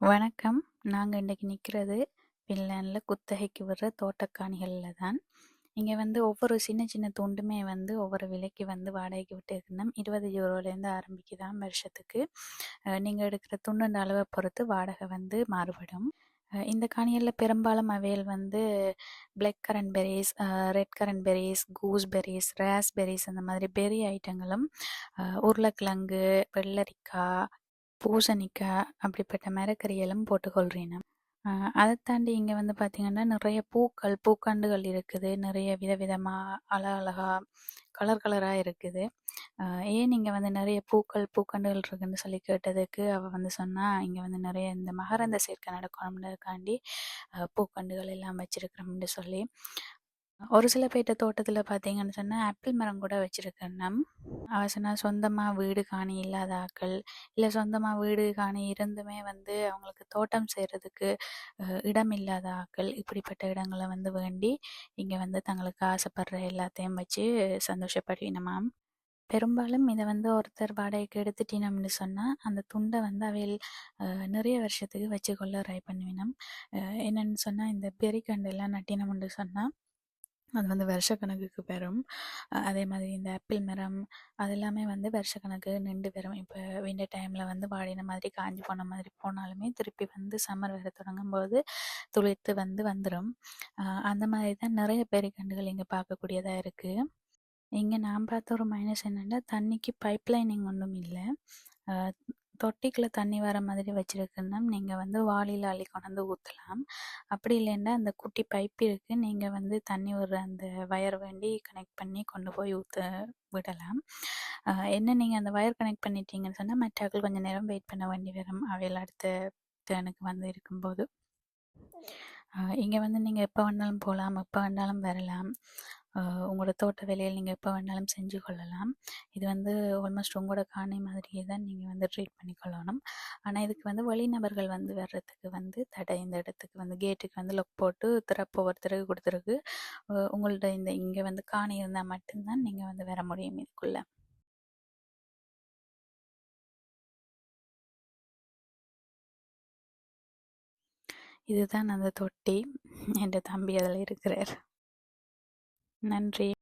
வணக்கம். நாங்கள் இன்றைக்கி நிற்கிறது பின்லேண்டில் குத்தகைக்கு விடுற தோட்டக்காணிகளில் தான். இங்கே வந்து ஒவ்வொரு சின்ன சின்ன துண்டுமே வந்து ஒவ்வொரு விலைக்கு வந்து வாடகைக்கு விட்டு இருக்கணும். இருபது யூரோலேருந்து ஆரம்பிக்குதான் வருஷத்துக்கு. நீங்கள் எடுக்கிற துண்டு அளவை பொறுத்து வாடகை வந்து மாறுபடும். இந்த காணிகளில் பெரும்பாலும் அவையல் வந்து black currant berries red currant berries gooseberries raspberries அந்த மாதிரி பெரி ஐட்டங்களும் உருளைக்கிழங்கு வெள்ளரிக்காய் பூசணிக்காய் அப்படிப்பட்ட மரக்கறியெல்லாம் போட்டுக்கொள்கிறேன் அதை தாண்டி இங்கே வந்து பார்த்திங்கன்னா நிறைய பூக்கள் பூக்காண்டுகள் இருக்குது. நிறைய விதவிதமாக அழகழகா கலர் கலராக இருக்குது. ஏன் இங்கே வந்து நிறைய பூக்கள் பூக்கண்டுகள் இருக்குன்னு சொல்லி கேட்டதுக்கு அவள் வந்து சொன்னால் இங்கே வந்து நிறைய இந்த மகரந்த சேர்க்கை நடக்கணுன்றதுக்காண்டி பூக்கண்டுகள் எல்லாம் வச்சிருக்கிறோம்னு சொல்லி. ஒரு சில பேர்ட்ட தோட்டத்தில் பார்த்தீங்கன்னு சொன்னால் ஆப்பிள் மரம் கூட வச்சுருக்கேன் அவ சொன்னால் சொந்தமாக வீடு காணி இல்லாத ஆக்கள் இல்லை சொந்தமாக வீடு காணி இருந்துமே வந்து அவங்களுக்கு தோட்டம் செய்கிறதுக்கு இடம் இல்லாத ஆக்கள் இப்படிப்பட்ட இடங்களை வந்து வேண்டி இங்கே வந்து தங்களுக்கு ஆசைப்படுற எல்லாத்தையும் வச்சு சந்தோஷப்படுவினமாம் பெரும்பாலும் இதை வந்து ஒருத்தர் வாடகைக்கு எடுத்துட்டினோம்னு சொன்னால் அந்த துண்டை வந்து அவையில் நிறைய வருஷத்துக்கு வச்சு கொள்ள ட்ரை பண்ணுவினோம் என்னென்னு சொன்னால் இந்த பெரிக்கண்டெல்லாம் நட்டினோம்னு சொன்னால் அது வந்து வருஷக்கணக்குக்கு பெறும். அதே மாதிரி இந்த ஆப்பிள் மரம் அது எல்லாமே வந்து வருஷக்கணக்கு நின்று பெறும். இப்போ வின்டர் டைமில் வந்து வாடின மாதிரி காஞ்சி போன மாதிரி போனாலுமே திருப்பி வந்து சம்மர் வர தொடங்கும் போது துளிர்த்து வந்து வந்துடும் அந்த மாதிரி தான் நிறைய பெரிக்கண்டுகள் இங்கே பார்க்கக்கூடியதாக இருக்குது இங்கே நான் பார்த்த ஒரு மைனஸ் என்னென்னா தண்ணிக்கு பைப் லைனிங் ஒன்றும் இல்லை. தொட்டிக்குள்ளே தண்ணி வர மாதிரி வச்சுருக்குன்னா நீங்கள் வந்து வாளியில் அள்ளி கொண்டாந்து ஊற்றலாம் அப்படி இல்லைன்னா அந்த குட்டி பைப் இருக்குது நீங்கள் வந்து தண்ணி விடுற அந்த வயர் வேண்டி கனெக்ட் பண்ணி கொண்டு போய் ஊற்ற விடலாம். என்ன நீங்கள் அந்த வயர் கனெக்ட் பண்ணிட்டீங்கன்னு சொன்னால் மற்றாக்கள் கொஞ்சம் நேரம் வெயிட் பண்ண வேண்டி வரும் அவையில் அடுத்த டேனுக்கு வந்து இருக்கும்போது. இங்கே வந்து நீங்கள் எப்போ வேணாலும் போகலாம் எப்போ வேணாலும் வரலாம். உங்களோட தோட்ட வேலையில் நீங்கள் எப்போ வேணாலும் செஞ்சு கொள்ளலாம். இது வந்து ஆல்மோஸ்ட் உங்களோட காணி மாதிரியே தான் நீங்கள் வந்து ட்ரீட் பண்ணிக்கொள்ளணும். ஆனால் இதுக்கு வந்து வெளிநபர்கள் வந்து வர்றதுக்கு வந்து தடை. இந்த இடத்துக்கு வந்து கேட்டுக்கு வந்து லொக் போட்டு திறப்பு ஒவ்வொருத்தருக்கு கொடுத்துருக்கு. உங்கள்ட்ட இந்த இங்கே வந்து காணி இருந்தால் மட்டும்தான் நீங்கள் வந்து வர முடியும் இதுக்குள்ளே. இதுதான் அந்த தொட்டி. என் தம்பி அதில் இருக்கிறார். நன்றி.